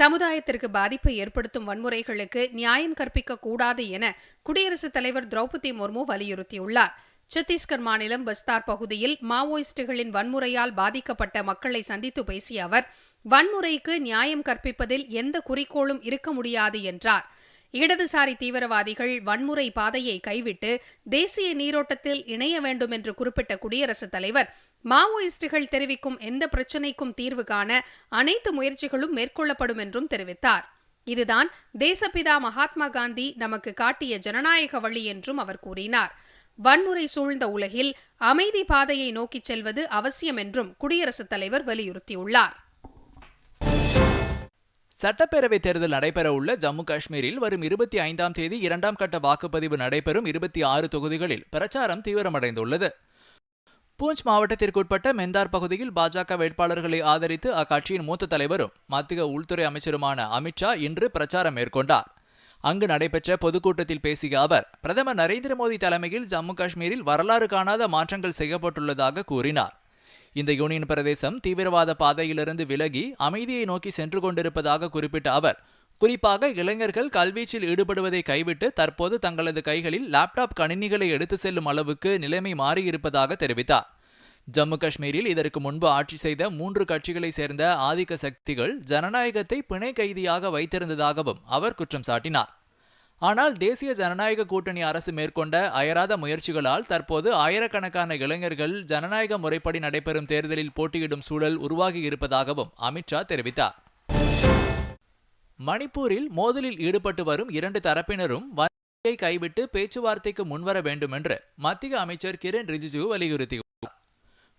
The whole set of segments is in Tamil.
சமுதாயத்திற்கு பாதிப்பை ஏற்படுத்தும் வன்முறைகளுக்கு நியாயம் கற்பிக்க கூடாது என குடியரசுத் தலைவர் திரௌபதி முர்மு வலியுறுத்தியுள்ளார். சத்தீஸ்கர் மாநிலம் பஸ்தார் பகுதியில் மாவோயிஸ்டுகளின் வன்முறையால் பாதிக்கப்பட்ட மக்களை சந்தித்து பேசிய அவர் வன்முறைக்கு நியாயம் கற்பிப்பதில் எந்த குறிக்கோளும் இருக்க முடியாது என்றார். இடதுசாரி தீவிரவாதிகள் வன்முறை பாதையை கைவிட்டு தேசிய நீரோட்டத்தில் இணைய வேண்டும் என்று குறிப்பிட்ட குடியரசுத் தலைவர் மாவோயிஸ்டுகள் தெரிவிக்கும் எந்த பிரச்சினைக்கும் தீர்வு காண அனைத்து முயற்சிகளும் மேற்கொள்ளப்படும் என்றும் தெரிவித்தார். இதுதான் தேசப்பிதா மகாத்மா காந்தி நமக்கு காட்டிய ஜனநாயக வழி என்றும் அவர் கூறினார். வன்முறை சூழ்ந்த உலகில் அமைதி பாதையை நோக்கிச் செல்வது அவசியம் என்றும் குடியரசுத் தலைவர் வலியுறுத்தியுள்ளார். சட்டப்பேரவைத் தேர்தல் நடைபெறவுள்ள ஜம்மு காஷ்மீரில் வரும் இருபத்தி ஐந்தாம் தேதி இரண்டாம் கட்ட வாக்குப்பதிவு நடைபெறும் இருபத்தி ஆறு தொகுதிகளில் பிரச்சாரம் தீவிரமடைந்துள்ளது. பூஞ்ச் மாவட்டத்திற்குட்பட்ட மெந்தார் பகுதியில் பாஜக வேட்பாளர்களை ஆதரித்து அக்கட்சியின் மூத்த தலைவரும் மத்திய உள்துறை அமைச்சருமான அமித்ஷா இன்று பிரச்சாரம் மேற்கொண்டார். அங்கு நடைபெற்ற பொதுக்கூட்டத்தில் பேசிய அவர் பிரதமர் நரேந்திர மோடி தலைமையில் ஜம்மு காஷ்மீரில் வரலாறு காணாத மாற்றங்கள் செய்யப்பட்டுள்ளதாக கூறினார். இந்த யூனியன் பிரதேசம் தீவிரவாத பாதையிலிருந்து விலகி அமைதியை நோக்கி சென்று கொண்டிருப்பதாக குறிப்பிட்ட அவர் குறிப்பாக இளைஞர்கள் கல்வீச்சில் ஈடுபடுவதை கைவிட்டு தற்போது தங்களது கைகளில் லேப்டாப் கணினிகளை எடுத்து செல்லும் அளவுக்கு நிலைமை மாறியிருப்பதாக தெரிவித்தார். ஜம்மு காஷ்மீரில் இதற்கு முன்பு ஆட்சி செய்த மூன்று கட்சிகளை சேர்ந்த ஆதிக்க சக்திகள் ஜனநாயகத்தை பிணை கைதியாக வைத்திருந்ததாகவும் அவர் குற்றம் சாட்டினார். ஆனால் தேசிய ஜனநாயக கூட்டணி அரசு மேற்கொண்ட அயராத முயற்சிகளால் தற்போது ஆயிரக்கணக்கான இளைஞர்கள் ஜனநாயக முறைப்படி நடைபெறும் தேர்தலில் போட்டியிடும் சூழல் உருவாகி இருப்பதாகவும் அமித்ஷா தெரிவித்தார். மணிப்பூரில் மோதலில் ஈடுபட்டு வரும் இரண்டு தரப்பினரும் வன்முறையை கைவிட்டு பேச்சுவார்த்தைக்கு முன்வர வேண்டும் என்று மத்திய அமைச்சர் கிரண் ரிஜிஜு வலியுறுத்தியுள்ளார்.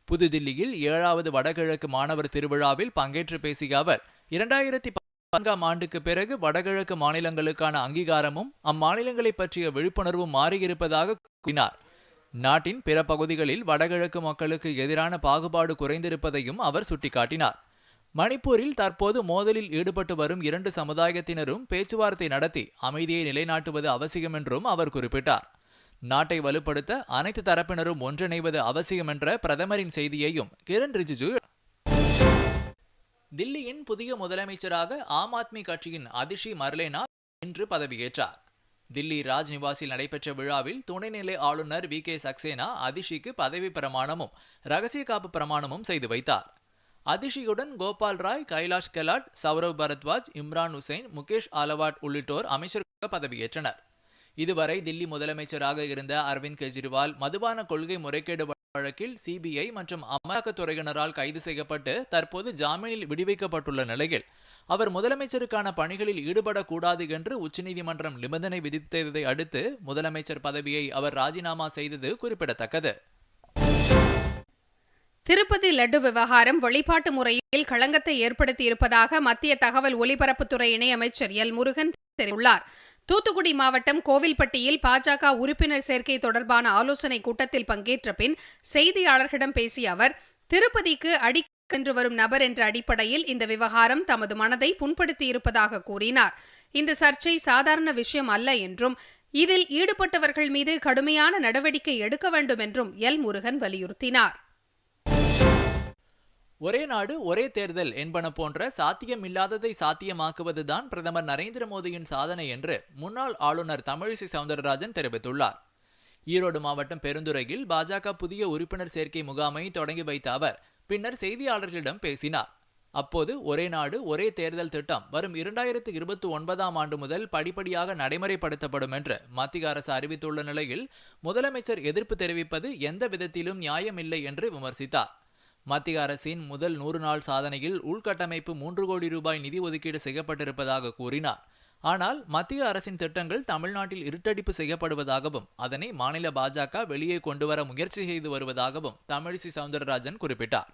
புதுதில்லியில் ஏழாவது வடகிழக்கு மாணவர் திருவிழாவில் பங்கேற்று பேசிய அவர் இரண்டாயிரத்தி பதினான்காம் ஆண்டுக்கு பிறகு வடகிழக்கு மாநிலங்களுக்கான அங்கீகாரமும் அம்மாநிலங்களை பற்றிய விழிப்புணர்வும் மாறியிருப்பதாக கூறினார். நாட்டின் பிற பகுதிகளில் வடகிழக்கு மக்களுக்கு எதிரான பாகுபாடு குறைந்திருப்பதையும் அவர் சுட்டிக்காட்டினார். மணிப்பூரில் தற்போது மோதலில் ஈடுபட்டு வரும் இரண்டு சமுதாயத்தினரும் பேச்சுவார்த்தை நடத்தி அமைதியை நிலைநாட்டுவது அவசியம் என்றும் அவர் குறிப்பிட்டார். நாட்டை வலுப்படுத்த அனைத்து தரப்பினரும் ஒன்றிணைவது அவசியம் என்ற பிரதமரின் செய்தியையும் கிரண் ரிஜிஜு தில்லியின் புதிய முதலமைச்சராக ஆம் ஆத்மி கட்சியின் அதிஷி மர்லேனா இன்று பதவியேற்றார். தில்லி ராஜ்நிவாசில் நடைபெற்ற விழாவில் துணைநிலை ஆளுநர் வி கே சக்சேனா அதிஷிக்கு பதவி பிரமாணமும் ரகசிய காப்பு பிரமாணமும் செய்து வைத்தார். அதிஷியுடன் கோபால் ராய் கைலாஷ் கெலாட் சௌரவ் பரத்வாஜ் இம்ரான் உசைன் முகேஷ் ஆலவாட் உள்ளிட்டோர் அமைச்சராக பதவியேற்றனர். இதுவரை தில்லி முதலமைச்சராக இருந்த அரவிந்த் கெஜ்ரிவால் மதுபான கொள்கை முறைகேடு வழக்கில் சிபிஐ மற்றும் அமலாக்கத்துறையினரால் கைது செய்யப்பட்டு தற்போது ஜாமீனில் விடுவிக்கப்பட்டுள்ள நிலையில் அவர் முதலமைச்சருக்கான பணிகளில் ஈடுபடக்கூடாது என்று உச்சநீதிமன்றம் நிபந்தனை விதித்ததை அடுத்து முதலமைச்சர் பதவியை அவர் ராஜினாமா செய்தது குறிப்பிடத்தக்கது. திருப்பதி லட்டு விவகாரம் வழிபாட்டு முறையில் களங்கத்தை ஏற்படுத்தியிருப்பதாக மத்திய தகவல் ஒலிபரப்புத்துறை இணையமைச்சர் எல். முருகன் தெரிவித்துள்ளார். தூத்துக்குடி மாவட்டம் கோவில்பட்டியில் பாஜக உறுப்பினர் சேர்க்கை தொடர்பான ஆலோசனை கூட்டத்தில் பங்கேற்ற பின் செய்தியாளர்களிடம் பேசிய அவர் திருப்பதிக்கு அடிக்கென்று வரும் நபர் என்ற அடிப்படையில் இந்த விவகாரம் தமது மனதை புண்படுத்தியிருப்பதாக கூறினார். இந்த சர்ச்சை சாதாரண விஷயம் அல்ல என்றும் இதில் ஈடுபட்டவர்கள் மீது கடுமையான நடவடிக்கை எடுக்க வேண்டும் என்றும் எல். முருகன் வலியுறுத்தினார். ஒரே நாடு ஒரே தேர்தல் என்பன போன்ற சாத்தியமில்லாததை சாத்தியமாக்குவதுதான் பிரதமர் நரேந்திர மோடியின் சாதனை என்று முன்னாள் ஆளுநர் தமிழிசை சவுந்தரராஜன் தெரிவித்துள்ளார். ஈரோடு மாவட்டம் பெருந்துறையில் பாஜக புதிய உறுப்பினர் சேர்க்கை முகாமை தொடங்கி வைத்த அவர் பின்னர் செய்தியாளர்களிடம் பேசினார். அப்போது ஒரே நாடு ஒரே தேர்தல் திட்டம் வரும் இரண்டாயிரத்து இருபத்தி ஒன்பதாம் ஆண்டு முதல் படிப்படியாக நடைமுறைப்படுத்தப்படும் என்று மத்திய அரசு அறிவித்துள்ள நிலையில் முதலமைச்சர் எதிர்ப்பு தெரிவிப்பது எந்த விதத்திலும் நியாயமில்லை என்று விமர்சித்தார். மத்திய அரசின் முதல் நூறு நாள் சாதனையில் உள்கட்டமைப்பு மூன்று கோடி ரூபாய் நிதி ஒதுக்கீடு செய்யப்பட்டிருப்பதாக கூறினார். ஆனால் மத்திய அரசின் திட்டங்கள் தமிழ்நாட்டில் இருட்டடிப்பு செய்யப்படுவதாகவும் அதனை மாநில பாஜக வெளியே கொண்டுவர முயற்சி செய்து வருவதாகவும் தமிழிசை சவுந்தரராஜன் குறிப்பிட்டார்.